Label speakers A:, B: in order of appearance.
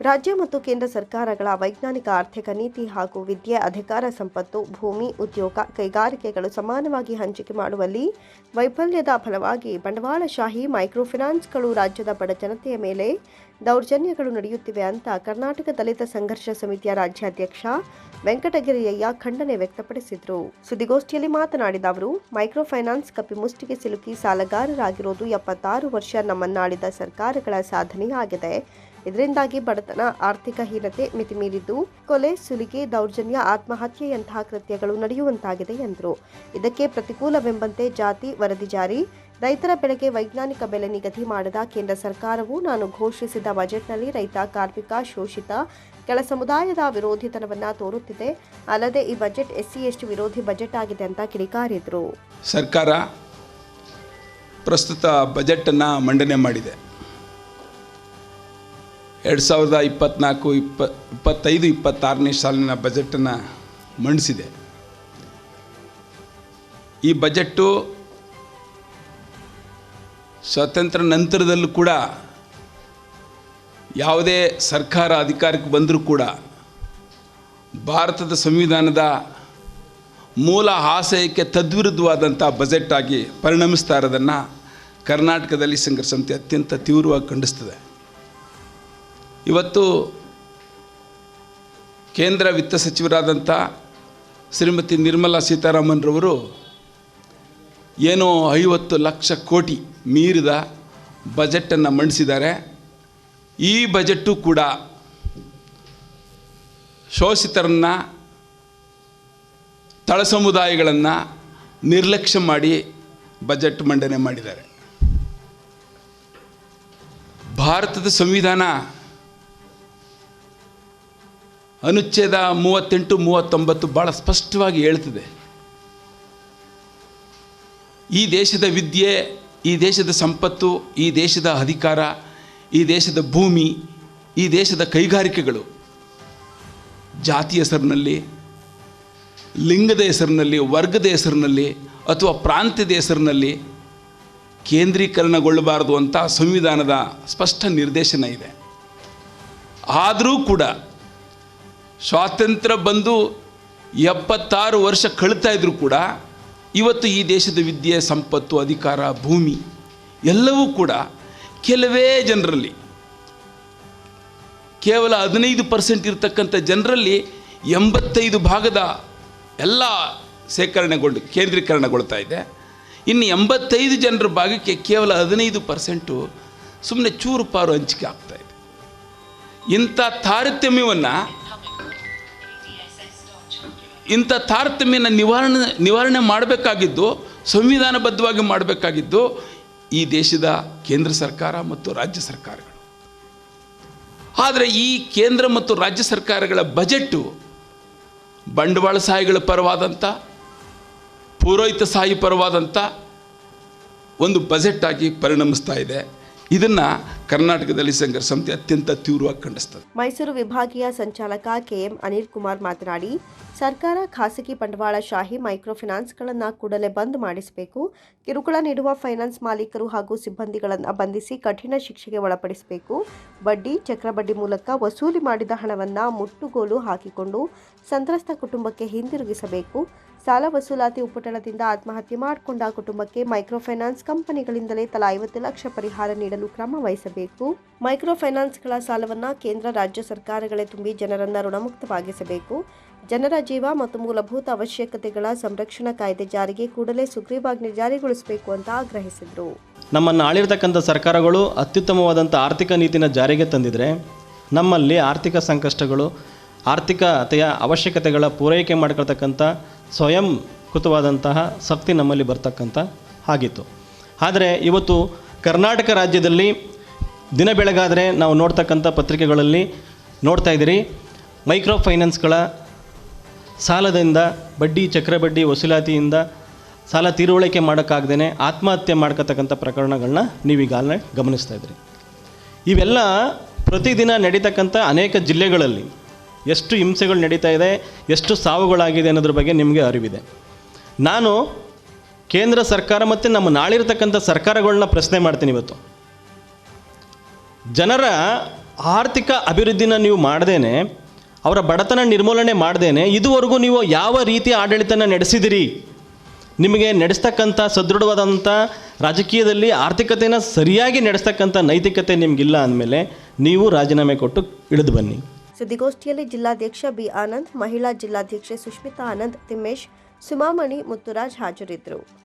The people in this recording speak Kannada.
A: ರಾಜ್ಯ ಮತ್ತು ಕೇಂದ್ರ ಸರ್ಕಾರಗಳ ವೈಜ್ಞಾನಿಕ ಆರ್ಥಿಕ ನೀತಿ ಹಾಗೂ ವಿದ್ಯೆ, ಅಧಿಕಾರ, ಸಂಪತ್ತು, ಭೂಮಿ, ಉದ್ಯೋಗ ಕೈಗಾರಿಕೆಗಳು ಸಮಾನವಾಗಿ ಹಂಚಿಕೆ ಮಾಡುವಲ್ಲಿ ವೈಫಲ್ಯದ ಫಲವಾಗಿ ಬಂಡವಾಳಶಾಹಿ ಮೈಕ್ರೋಫಿನಾನ್ಸ್ಗಳು ರಾಜ್ಯದ ಬಡ ಜನತೆಯ ಮೇಲೆ ದೌರ್ಜನ್ಯಗಳು ನಡೆಯುತ್ತಿವೆ ಅಂತ ಕರ್ನಾಟಕ ದಲಿತ ಸಂಘರ್ಷ ಸಮಿತಿಯ ರಾಜ್ಯಾಧ್ಯಕ್ಷ ವೆಂಕಟಗಿರಿಯಯ್ಯ ಖಂಡನೆ ವ್ಯಕ್ತಪಡಿಸಿದರು. ಸುದ್ದಿಗೋಷ್ಠಿಯಲ್ಲಿ ಮಾತನಾಡಿದ ಅವರು ಮೈಕ್ರೋ ಫೈನಾನ್ಸ್ ಕಪಿಮುಷ್ಟಿಗೆ ಸಿಲುಕಿ ಸಾಲಗಾರರಾಗಿರೋದು ಎಪ್ಪತ್ತಾರು ವರ್ಷ ನಮ್ಮನ್ನಾಳಿದ ಸರ್ಕಾರಗಳ ಸಾಧನೆಯಾಗಿದೆ ಇದರಿಂದಾಗಿ ಬಡತನ, ಆರ್ಥಿಕ ಹೀನತೆ ಮಿತಿಮೀರಿದ್ದು, ಕೊಲೆ, ಸುಲಿಗೆ, ದೌರ್ಜನ್ಯ ಆತ್ಮಹತ್ಯೆಯಂತಹ ಕೃತ್ಯಗಳು ನಡೆಯುವಂತಾಗಿದೆ ಎಂದರು. ಇದಕ್ಕೆ ಪ್ರತಿಕೂಲವೆಂಬಂತೆ ಜಾತಿ ವರದಿ ಜಾರಿ. ರೈತರ ಬೆಳೆಗೆ ವೈಜ್ಞಾನಿಕ ಬೆಲೆ ನಿಗದಿ ಮಾಡದ ಕೇಂದ್ರ ಸರ್ಕಾರವು ನಾನು ಘೋಷಿಸಿದ ಬಜೆಟ್ನಲ್ಲಿ ರೈತ, ಕಾರ್ಮಿಕ, ಶೋಷಿತ, ಕೆಳ ಸಮುದಾಯದ ವಿರೋಧಿತನವನ್ನ ತೋರುತ್ತಿದೆ. ಅಲ್ಲದೆ ಈ ಬಜೆಟ್ ಎಸ್ಸಿ ಎಸ್ಟಿ ವಿರೋಧಿ ಬಜೆಟ್ ಆಗಿದೆ ಅಂತ ಕಿಡಿಕಾರಿದ್ರು.
B: ಸರ್ಕಾರ ಪ್ರಸ್ತುತ ಬಜೆಟನ್ನು ಮಂಡನೆ ಮಾಡಿದೆ. ಎರಡು ಸಾವಿರದ ಇಪ್ಪತ್ತ್ನಾಲ್ಕು ಇಪ್ಪ ಇಪ್ಪತ್ತೈದು, ಇಪ್ಪತ್ತಾರನೇ ಸಾಲಿನ ಬಜೆಟನ್ನು ಮಂಡಿಸಿದೆ. ಈ ಬಜೆಟ್ಟು ಸ್ವಾತಂತ್ರ್ಯ ನಂತರದಲ್ಲೂ ಕೂಡ ಯಾವುದೇ ಸರ್ಕಾರ ಅಧಿಕಾರಕ್ಕೆ ಬಂದರೂ ಕೂಡ ಭಾರತದ ಸಂವಿಧಾನದ ಮೂಲ ಆಶಯಕ್ಕೆ ತದ್ವಿರುದ್ಧವಾದಂಥ ಬಜೆಟ್ ಆಗಿ ಪರಿಣಮಿಸ್ತಾ ಇರೋದನ್ನು ಕರ್ನಾಟಕದಲ್ಲಿ ಸಂಘರ್ಷ ಸಮಿತಿ ಅತ್ಯಂತ ತೀವ್ರವಾಗಿ ಖಂಡಿಸ್ತದೆ. ಇವತ್ತು ಕೇಂದ್ರ ವಿತ್ತ ಸಚಿವರಾದಂಥ ಶ್ರೀಮತಿ ನಿರ್ಮಲಾ ಸೀತಾರಾಮನ್ರವರು ಏನೋ ಐವತ್ತು ಲಕ್ಷ ಕೋಟಿ ಮೀರಿದ ಬಜೆಟನ್ನು ಮಂಡಿಸಿದ್ದಾರೆ. ಈ ಬಜೆಟ್ಟು ಕೂಡ ಶೋಷಿತರನ್ನು, ತಳ ಸಮುದಾಯಗಳನ್ನು ನಿರ್ಲಕ್ಷ್ಯ ಮಾಡಿ ಬಜೆಟ್ ಮಂಡನೆ ಮಾಡಿದ್ದಾರೆ. ಭಾರತದ ಸಂವಿಧಾನ ಅನುಚ್ಛೇದ ಮೂವತ್ತೆಂಟು, ಮೂವತ್ತೊಂಬತ್ತು ಭಾಳ ಸ್ಪಷ್ಟವಾಗಿ ಹೇಳ್ತದೆ. ಈ ದೇಶದ ವಿದ್ಯೆ, ಈ ದೇಶದ ಸಂಪತ್ತು, ಈ ದೇಶದ ಅಧಿಕಾರ, ಈ ದೇಶದ ಭೂಮಿ, ಈ ದೇಶದ ಕೈಗಾರಿಕೆಗಳು ಜಾತಿ ಹೆಸರಿನಲ್ಲಿ, ಲಿಂಗದ ಹೆಸರಿನಲ್ಲಿ, ವರ್ಗದ ಹೆಸರಿನಲ್ಲಿ ಅಥವಾ ಪ್ರಾಂತ್ಯದ ಹೆಸರಿನಲ್ಲಿ ಕೇಂದ್ರೀಕರಣಗೊಳ್ಳಬಾರದು ಅಂತ ಸಂವಿಧಾನದ ಸ್ಪಷ್ಟ ನಿರ್ದೇಶನ ಇದೆ. ಆದರೂ ಕೂಡ ಸ್ವಾತಂತ್ರ್ಯ ಬಂದು ಎಪ್ಪತ್ತಾರು ವರ್ಷ ಕಳೀತಾ ಇದ್ರು ಕೂಡ ಇವತ್ತು ಈ ದೇಶದ ವಿದ್ಯೆ, ಸಂಪತ್ತು, ಅಧಿಕಾರ, ಭೂಮಿ ಎಲ್ಲವೂ ಕೂಡ ಕೆಲವೇ ಜನರಲ್ಲಿ, ಕೇವಲ ಹದಿನೈದು ಪರ್ಸೆಂಟ್ ಇರತಕ್ಕಂಥ ಜನರಲ್ಲಿ ಎಂಬತ್ತೈದು ಭಾಗದ ಎಲ್ಲ ಸೇಕರಣೆಗೊಂಡು ಕೇಂದ್ರೀಕರಣಗೊಳ್ತಾ ಇದೆ. ಇನ್ನು ಎಂಬತ್ತೈದು ಜನರ ಭಾಗಕ್ಕೆ ಕೇವಲ ಹದಿನೈದು ಪರ್ಸೆಂಟು ಸುಮ್ಮನೆ ಚೂರು ಪಾರು ಹಂಚಿಕೆ ಆಗ್ತಾ ಇದೆ. ಇಂಥ ತಾರತಮ್ಯವನ್ನು ಇಂಥ ತಾರತಮ್ಯನ ನಿವಾರಣೆ ನಿವಾರಣೆ ಮಾಡಬೇಕಾಗಿದ್ದು, ಸಂವಿಧಾನಬದ್ಧವಾಗಿ ಮಾಡಬೇಕಾಗಿದ್ದು, ಈ ದೇಶದ ಕೇಂದ್ರ ಸರ್ಕಾರ ಮತ್ತು ರಾಜ್ಯ ಸರ್ಕಾರಗಳು. ಆದರೆ ಈ ಕೇಂದ್ರ ಮತ್ತು ರಾಜ್ಯ ಸರ್ಕಾರಗಳ ಬಜೆಟ್ಟು ಬಂಡವಾಳ ಬಂಡವಾಳಶಾಹಿಗಳ ಪರವಾದಂಥ ಪೂರೈತ ಸಾಯಿ ಪರವಾದಂಥ ಒಂದು ಬಜೆಟ್ ಆಗಿ ಪರಿಣಮಿಸ್ತಾ ಇದೆ. ಇದನ್ನು ಕರ್ನಾಟಕದಲ್ಲಿ ಸಂಘರ್ಷ ಸಮಿತಿ ಅತ್ಯಂತ ತೀವ್ರವಾಗಿ ಖಂಡಿಸ್ತದೆ.
A: ಮೈಸೂರು ವಿಭಾಗೀಯ ಸಂಚಾಲಕ ಕೆಎಂ ಅನಿಲ್ ಕುಮಾರ್ ಮಾತನಾಡಿ, ಸರ್ಕಾರ ಖಾಸಗಿ ಬಂಡವಾಳಶಾಹಿ ಮೈಕ್ರೋ ಫೈನಾನ್ಸ್ಗಳನ್ನು ಕೂಡಲೇ ಬಂದ್ ಮಾಡಿಸಬೇಕು, ಕಿರುಕುಳ ನೀಡುವ ಫೈನಾನ್ಸ್ ಮಾಲೀಕರು ಹಾಗೂ ಸಿಬ್ಬಂದಿಗಳನ್ನು ಬಂಧಿಸಿ ಕಠಿಣ ಶಿಕ್ಷೆಗೆ ಒಳಪಡಿಸಬೇಕು, ಬಡ್ಡಿ, ಚಕ್ರಬಡ್ಡಿ ಮೂಲಕ ವಸೂಲಿ ಮಾಡಿದ ಹಣವನ್ನು ಮುಟ್ಟುಗೋಲು ಹಾಕಿಕೊಂಡು ಸಂತ್ರಸ್ತ ಕುಟುಂಬಕ್ಕೆ ಹಿಂದಿರುಗಿಸಬೇಕು, ಸಾಲ ವಸೂಲಾತಿ ಉಪಟಳದಿಂದ ಆತ್ಮಹತ್ಯೆ ಮಾಡಿಕೊಂಡ ಕುಟುಂಬಕ್ಕೆ ಮೈಕ್ರೋ ಫೈನಾನ್ಸ್ ಕಂಪನಿಗಳಿಂದಲೇ ತಲಾ ಐವತ್ತು ಲಕ್ಷ ಪರಿಹಾರ ನೀಡಲು ಕ್ರಮ ವಹಿಸಬೇಕು. ಮೈಕ್ರೋ ಫೈನಾನ್ಸ್ಗಳ ಸಾಲವನ್ನು ಕೇಂದ್ರ, ರಾಜ್ಯ ಸರ್ಕಾರಗಳೇ ತುಂಬಿ ಜನರನ್ನ ಋಣಮುಕ್ತವಾಗಿಸಬೇಕು. ಜನರ ಜೀವ ಮತ್ತು ಮೂಲಭೂತ ಅವಶ್ಯಕತೆಗಳ ಸಂರಕ್ಷಣಾ ಕಾಯ್ದೆ ಜಾರಿಗೆ ಕೂಡಲೇ ಸುಗ್ರೀವಾಜ್ಞೆ ಜಾರಿಗೊಳಿಸಬೇಕು ಅಂತ ಆಗ್ರಹಿಸಿದರು.
C: ನಮ್ಮನ್ನು ಆಳಿರ್ತಕ್ಕಂಥ ಸರ್ಕಾರಗಳು ಅತ್ಯುತ್ತಮವಾದಂಥ ಆರ್ಥಿಕ ನೀತಿನ ಜಾರಿಗೆ ತಂದಿದ್ರೆ, ನಮ್ಮಲ್ಲಿ ಆರ್ಥಿಕ ಸಂಕಷ್ಟಗಳು, ಆರ್ಥಿಕತೆಯ ಅವಶ್ಯಕತೆಗಳ ಪೂರೈಕೆ ಮಾಡ್ಕೊಳ್ತಕ್ಕಂಥ ಸ್ವಯಂ ಕೃತವಾದಂತಹ ಶಕ್ತಿ ನಮ್ಮಲ್ಲಿ ಬರ್ತಕ್ಕಂಥ ಆಗಿತ್ತು ಆದರೆ ಇವತ್ತು ಕರ್ನಾಟಕ ರಾಜ್ಯದಲ್ಲಿ ದಿನ ಬೆಳಗಾದರೆ ನಾವು ನೋಡ್ತಕ್ಕಂಥ ಪತ್ರಿಕೆಗಳಲ್ಲಿ ನೋಡ್ತಾ ಇದ್ದೀರಿ. ಮೈಕ್ರೋ ಫೈನಾನ್ಸ್ಗಳ ಸಾಲದಿಂದ, ಬಡ್ಡಿ, ಚಕ್ರಬಡ್ಡಿ ವಸೂಲಾತಿಯಿಂದ ಸಾಲ ತಿರುವಳಿಕೆ ಮಾಡೋಕ್ಕಾಗ್ದೇ ಆತ್ಮಹತ್ಯೆ ಮಾಡ್ಕೊತಕ್ಕಂಥ ಪ್ರಕರಣಗಳನ್ನ ನೀವೀಗಾಗಲೇ ಗಮನಿಸ್ತಾ ಇದ್ದೀರಿ. ಇವೆಲ್ಲ ಪ್ರತಿದಿನ ನಡೀತಕ್ಕಂಥ ಅನೇಕ ಜಿಲ್ಲೆಗಳಲ್ಲಿ ಎಷ್ಟು ಹಿಂಸೆಗಳು ನಡೀತಾ ಇದೆ, ಎಷ್ಟು ಸಾವುಗಳಾಗಿದೆ ಅನ್ನೋದ್ರ ಬಗ್ಗೆ ನಿಮಗೆ ಅರಿವಿದೆ. ನಾನು ಕೇಂದ್ರ ಸರ್ಕಾರ ಮತ್ತು ನಮ್ಮ ನಾಳಿರ್ತಕ್ಕಂಥ ಸರ್ಕಾರಗಳನ್ನ ಪ್ರಶ್ನೆ ಮಾಡ್ತೀನಿ ಇವತ್ತು. ಜನರ ಆರ್ಥಿಕ ಅಭಿವೃದ್ಧಿನ ನೀವು ಮಾಡ್ದೇನೆ, ಅವರ ಬಡತನ ನಿರ್ಮೂಲನೆ ಮಾಡ್ದೇನೆ, ಇದುವರೆಗೂ ನೀವು ಯಾವ ರೀತಿ ಆಡಳಿತನ ನಡೆಸಿದಿರಿ? ನಿಮಗೆ ನಡೆಸ್ತಕ್ಕಂಥ ಸದೃಢವಾದಂಥ ರಾಜಕೀಯದಲ್ಲಿ ಆರ್ಥಿಕತೆನ ಸರಿಯಾಗಿ ನಡೆಸ್ತಕ್ಕಂಥ ನೈತಿಕತೆ ನಿಮಗಿಲ್ಲ ಅಂದಮೇಲೆ ನೀವು ರಾಜೀನಾಮೆ ಕೊಟ್ಟು ಇಳಿದು ಬನ್ನಿ.
A: ಸುದ್ದಿಗೋಷ್ಠಿಯಲ್ಲಿ ಜಿಲ್ಲಾಧ್ಯಕ್ಷ ಬಿ ಆನಂದ್, ಮಹಿಳಾ ಜಿಲ್ಲಾಧ್ಯಕ್ಷೆ ಸುಷ್ಮಿತಾ ಆನಂದ್, ತಿಮ್ಮೇಶ್, ಸುಮಾಮಣಿ ಮುತ್ತುರಾಜ್ ಹಾಜರಿದ್ದರು.